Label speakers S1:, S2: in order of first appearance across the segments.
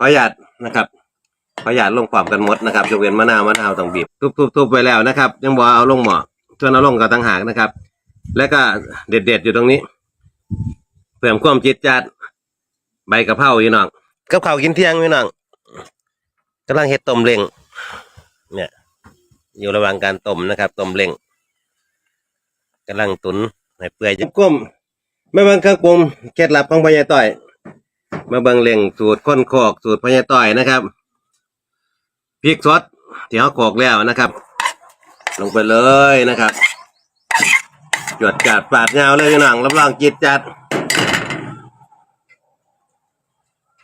S1: ขออนุญาตนะครับขออนุญาตลงความกันหมดนะครับยกเว้นมะนาวมะนาวต้องบีบทุบๆๆไปแล้วนะครับ ยังบ่เอาลงหม้อส่วนเอาลงก็ต่างหากนะครับ แล้วก็เด็ดๆอยู่ตรงนี้เพิ่มความจิตจัดใบกะเพราอยู่น้องกับข้าวกินเที่ยงพี่น้องกำลังเฮ็ดต้มเล้งเนี่ย อยู่ระหว่างการต้มนะครับต้มเล้งกำลังตุนให้เปื่อยก้มมาเบิ่งครื่องปรุงเคล็ดลับของพญาต้อย มาเบิ่งเล้งสูตรข้นโคกสูตรพญาต้อยนะครับพริกสดที่เขาโขกแล้วนะครับ ลงไปเลยนะครับจวดจัดปาดยาวเลยพี่น้องรับรองจิตจัด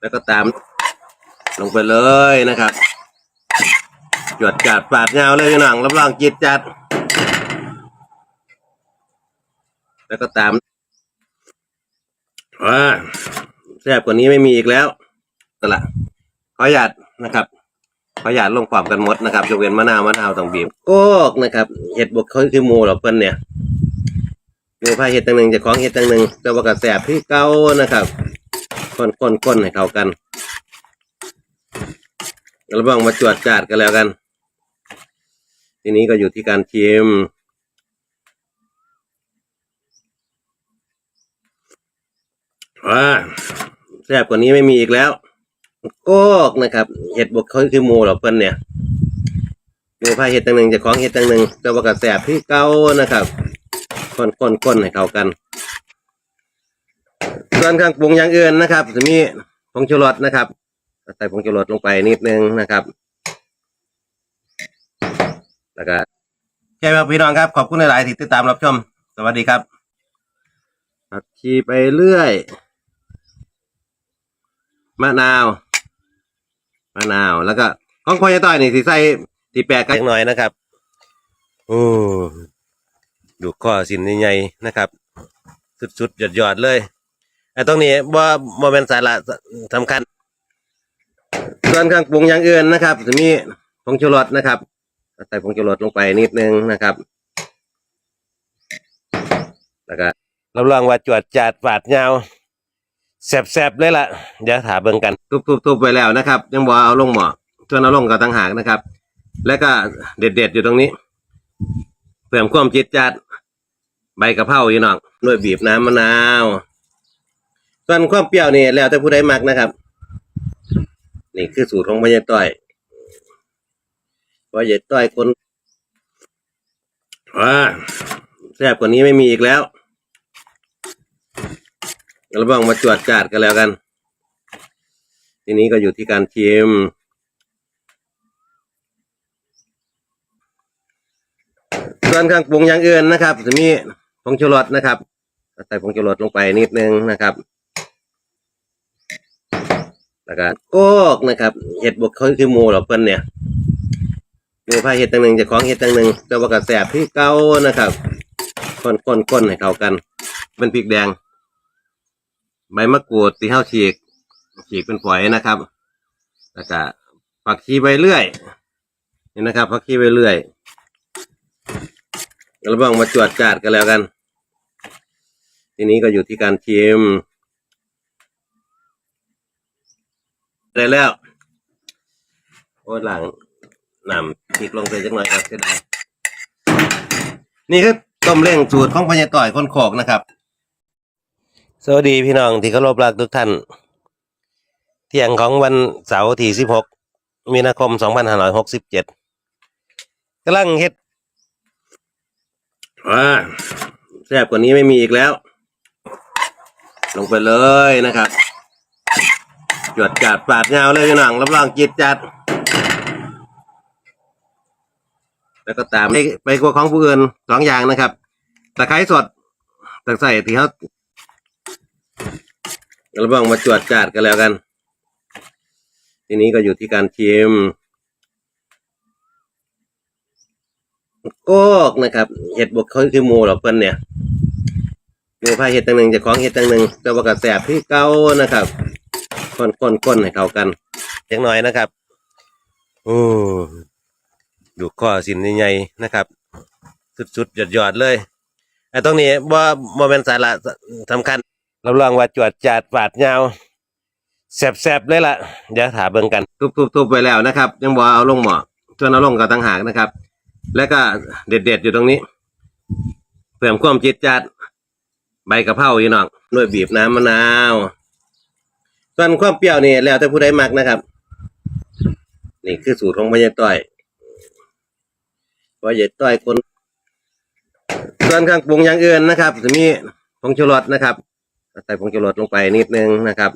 S1: แล้วก็ตาม ลงไปเลยนะครับจวดจัดปาดยาวเลยพี่น้องรับรองจิตจัด แล้วก็ตามอ่า แซ่บกว่านี้ไม่มีอีกแล้วนั่นแหละขออนุญาตนะครับขออนุญาตลงความกันหมดนะครับยกเว้นมะนาวมะนาวต้องบีบโกกนะครับเห็ดบกเขาคือหมูหรอกเพิ่นเนี่ยมีผ้าเห็ดตังหนึ่งจะของเห็ดตังหนึ่งแต่ว่ากระแสบที่เก้านะครับคนคนคนให้เข้ากันระวังมาจวดจาดกันแล้วกัน ทีนี้ก็อยู่ที่การชิมอ่า แซ่บกว่านี้ไม่มีอีกแล้วโกกนะครับเห็ดบกเขาคือหมูหรอกเพิ่นเนี่ยมีผ้าเห็ดตังหนึ่งจะของเห็ดตังหนึ่งแต่ว่ากระแสบที่เก้านะครับคนคนคนให้เข้ากัน ส่วนเครื่องปรุงอย่างอื่นนะครับจะมีผงชูรสนะครับใส่ผงชูรสลงไปนิดนึงนะครับ แล้วก็แค่ครับพี่น้องครับ ขอบคุณหลาย ๆ ที่ติดตามรับชม สวัสดีครับผักชีไปเรื่อย มะนาว มะนาว แล้วก็ของพ่อยายต้อยนี่สิใส่ที่แปลกกันหน่อยนะครับ โอ้ ดูข้อสินใหญ่ๆนะครับ สุดๆหยอดๆเลยไอ้ตรงนี้บ่บ่เป็นสาระสำคัญ ส่วนเครื่องปรุงอย่างอื่นนะครับจะมีผงชูรสนะครับ ใส่ผงชูรสลงไปนิดนึงนะครับแล้วก็รับรองว่าจวดจาดปาดยาว แสบๆเลยล่ะเดี๋ยวถาเบิ่งกันทุบๆๆไปแล้วนะครับ ยังบ่เอาลงหมอส่วนเอาลงก็ต่างหากนะครับ แล้วก็เด็ดๆอยู่ตรงนี้เพิ่มความจิตจัดใบกะเพราอยู่น้องด้วยบีบน้ำมะนาวส่วนความเปรี้ยวนี่แล้วแต่ผู้ใดมักนะครับ นี่คือสูตรของพ่อใหญ่ต้อยพ่อใหญ่ต้อยคนอ่าแซ่บกว่านี้ไม่มีอีกแล้ว ระวังมาจวดจาดกันแล้วกัน ทีนี้ก็อยู่ที่การชิมส่วนเครื่องปรุงอย่างอื่นนะครับจะมีผงชูรสนะครับใส่ผงชูรสลงไปนิดนึงนะครับแล้วก็โกกนะครับเห็ดบกเขาคือหมูหรอเพิ่นเนี่ยมีผ้าเห็ดตังหนึ่งจะของเห็ดตังหนึ่งแต่ว่ากระแสบที่เก้านะครับคนคนคนให้เข้ากันเป็นพริกแดง ใบมะกรูดที่เท้าฉีก ฉีกเป็นฝอยนะครับ แล้วก็ผักชีใบเลื่อยนี่นะครับผักชีใบเลื่อยระวังมาจวดจาดกันแล้วกัน ทีนี้ก็อยู่ที่การชิมได้แล้วโอ้หลังนำพริกลงไปจักหน่อยครับเสียดายนี่คือต้มเล้งสูตรของพญาต่อยคนโขกนะครับ สวัสดีพี่น้องที่เคารพรักทุกท่าน เที่ยงของวันเสาร์ที่ 16 มีนาคม 2567กำลังเฮ็ดอ่าแซ่บกว่านี้ไม่มีอีกแล้ว ลงไปเลยนะครับ จวดจัดปาดยาเลยพี่น้องรับรองจิตจัด แล้วก็ตามไปไปกว่าของผู้อื่นสองอย่างนะครับตะไคร้สดตะใส่ที่เขา ระวังมาจวดจัดกันแล้วกัน ทีนี้ก็อยู่ที่การชิมโกกนะครับเห็ดบกเขาคือหมูหรอกเพิ่อนเนี่ยมีผ้าเห็ดตังหนึ่งจะของเห็ดตังหนึ่งแต่ว่ากระแสบที่เก้านะครับคนคนคนให้เข้ากันเล็กน้อยนะครับโอ้ดูข้อสินใหญ่ๆนะครับ สุดๆหยอดๆเลยไอ้ตรงนี้บ่บ่เป็นสาระสำคัญ รับรองว่าจวดจาดปาดยาวแสบๆเลยล่ะ เดี๋ยวถาเบิ่งกันทุบๆๆไปแล้วนะครับ ยังบ่เอาลงหม้อส่วนเอาลงก็ต่างหากนะครับ แล้วก็เด็ดๆอยู่ตรงนี้เพิ่มความจิตจัดใบกะเพราอยู่น้องด้วยบีบน้ำมะนาว ส่วนความเปรี้ยวนี่แล้วแต่ผู้ใดมักนะครับ นี่คือสูตรของพ่อใหญ่ต้อยพ่อใหญ่ต้อยคน ส่วนเครื่องปรุงอย่างอื่นนะครับจะมีผงชูรสนะครับ ใส่ผงชูรสลงไปนิดนึงนะครับ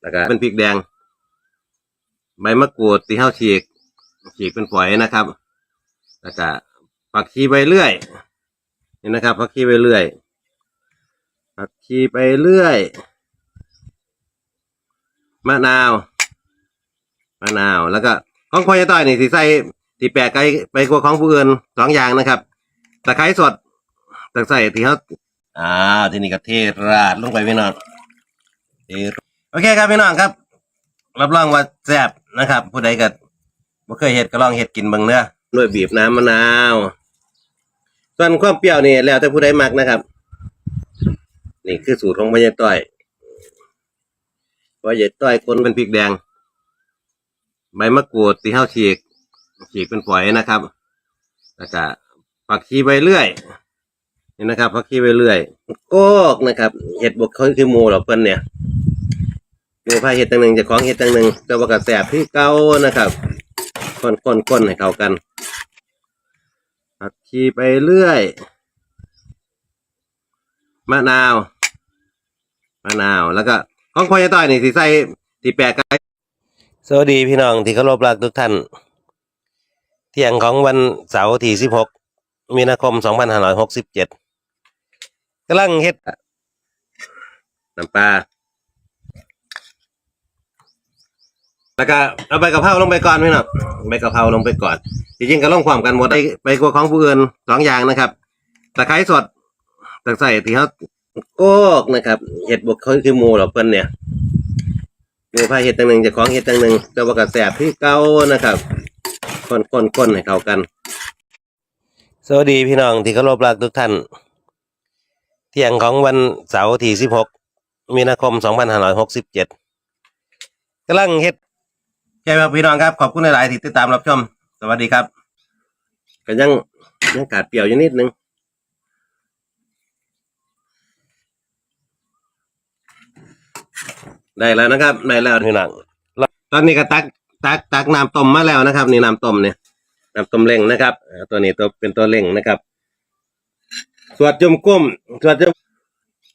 S1: แล้วก็เป็นพริกแดง ใบมะกรูดที่เฮาฉีก ฉีกเป็นฝอยนะครับ แล้วก็ผักชีใบเลื่อยนี่นะครับผักชีใบเลื่อยผักชีไปเรื่อยมะนาวมะนาวแล้วก็ของพ่อใหญ่ต้อยนี่สิใส่ที่แปลกไกลไปกว่าของผู้อื่นสองอย่างนะครับตะไคร้สดตะใส่ที่เขา อ่าทีนี้ก็เทราดลงไปพี่น้องเทโอเคครับพี่น้องครับ รับรองว่าแซ่บนะครับ ผู้ใดก็บ่เคยเห็ดก็ลองเห็ดกินเบิ่งเนื้อด้วยบีบน้ำมะนาวส่วนความเปรี้ยวนี่แล้วแต่ผู้ใดมักนะครับ นี่คือสูตรของพ่อใหญ่ต้อยพ่อใหญ่ต้อยคนเป็นพริกแดง ใบมะกรูดที่เฮาฉีกฉีกเป็นฝอยนะครับแล้วก็ผักชีใบเลื่อย นี่นะครับผักชีใบเลื่อยโกกนะครับเห็ดบกเขาคือหมูหรอกเพิ่นเนี่ยหมูพาเห็ดตังหนึ่งจะของเห็ดตังหนึ่งแต่ว่ากระแสบที่เก่านะครับคนคนคนให้เข้ากันผักชีไปเรื่อยมะนาวมะนาวแล้วก็ของพ่อใหญ่ต้อยนี่สิใส่ที่แปลกไกสวัสดีพี่น้องที่เคารพรักทุกท่าน เที่ยงของวันเสาร์ที่16มีนาคม2567กสิบเจ็ด กำลังเฮ็ดน้ำปลาแล้วก็เอาใบกะเพราลงไปก่อนพี่น้องใบกะเพราลงไปก่อนจริงๆก็ลงความกันหมดไปไปกว่าของผู้อื่นสองอย่างนะครับตะไคร้สดตะใส่ที่เขาโกกนะครับเห็ดบวกเขาคือหมูหรอเพิ่นเนี่ยหมูพาเห็ดตังหนึ่งจะของเห็ดตังหนึ่งแต่ว่ากระแสบที่เก่านะครับคนคนคนให้เข้ากัน สวัสดีพี่น้องที่เคารพรักทุกท่าน เที่ยงของวันเสาร์ที่16มีนาคม2567กำลังเฮ็ดใช่ครับพี่น้องครับ ขอบคุณหลายๆที่ติดตามรับชม สวัสดีครับ ก็ยังยังขาดเปรี้ยวอยู่นิดนึงได้แล้วนะครับได้แล้วพี่น้องตอนนี้ก็ตักตักตักน้ำต้มมาแล้วนะครับ นี่น้ำต้มเนี่ยน้ำต้มเล่งนะครับ ตัวนี้ตัวเป็นตัวเล่งนะครับ สวดจมก้มสวดจม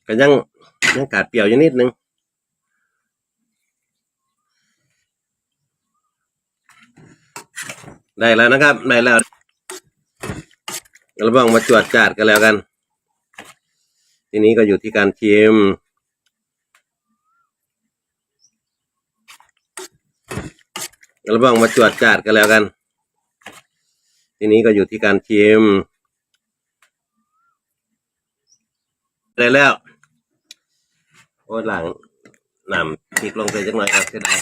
S1: ก็ยังยังขาดเปรี้ยวอยู่นิดนึงได้แล้วนะครับได้แล้วเราบ้องมาจวดจาดกันแล้วกัน ทีนี้ก็อยู่ที่การชิมเราบ้องมาจวดจาดกันแล้วกัน ทีนี้ก็อยู่ที่การชิม ได้แล้วโอ้หลังนำพริกลงไปจักหน่อยครับเสียดาย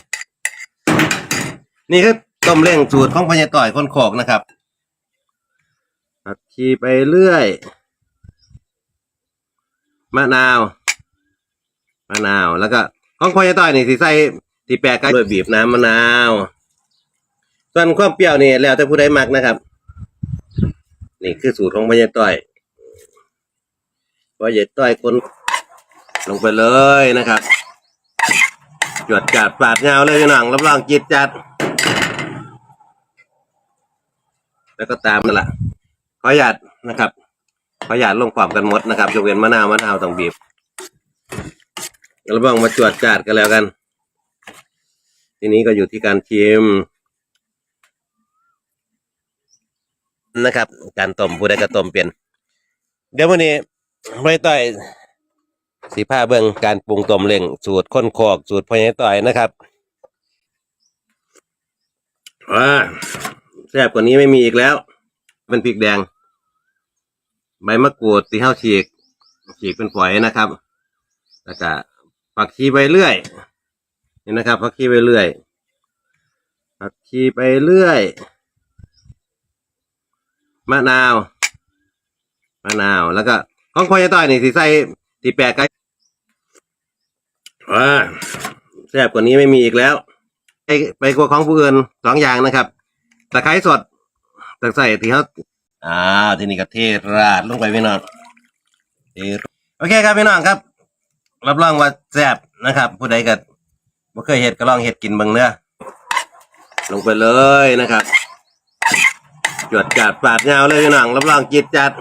S1: นี่คือต้มเล้งสูตรของพญาต่อยคนโขกนะครับผักชีไปเรื่อย มะนาว มะนาว แล้วก็ของพญาต่อยนี่สิใส่ที่แปลกไกลด้วยบีบน้ำมะนาว ส่วนความเปรี้ยวนี่แล้วแต่ผู้ใดมักนะครับ นี่คือสูตรของพญาต้อย พญาต้อยคนลงไปเลยนะครับ จวดจัดปาดเงาเลยพี่น้องรับรองจิตจัด แล้วก็ตามนั่นแหละขออนุญาตนะครับขออนุญาตลงความกันหมดนะครับยกเว้นมะนาวมะนาวต้องบีบรับรองมาจวดจัดกันแล้วกัน ทีนี้ก็อยู่ที่การชิมนะครับ การต้มผู้ใดก็ต้มเป็นเดี๋ยววันนี้ ไม่ต่อยสีผ้าเบิ่งการปรุงต้มเล่งสูตรข้นโคกสูตรพ่อใหญ่ต่อยนะครับอ่าแซ่บกว่านี้ไม่มีอีกแล้ว เป็นพริกแดง ใบมะกรูดที่เฮาฉีก ฉีกเป็นฝอยนะครับ แล้วก็ผักชีใบเลื่อยนี่นะครับผักชีใบเลื่อยผักชีไปเรื่อยมะนาวมะนาวแล้วก็ ของพ่อใหญ่ต้อยนี่สิใส่ที่แปลกไกลอ่าแซ่บกว่านี้ไม่มีอีกแล้ว ไปไปกว่าของผู้อื่นสองอย่างนะครับตะไคร้สดตะใส่ที่เขาอ่าทีนี้ก็เทราดลงไปพี่น้องเทโอเคครับพี่น้องครับ รับรองว่าแซ่บนะครับ ผู้ใดก็บ่เคยเห็ดก็ลองเห็ดกินเบิ่งเนื้อลงไปเลยนะครับ จวดจัดปาดยาวเลยพี่น้องรับรองจิตจัด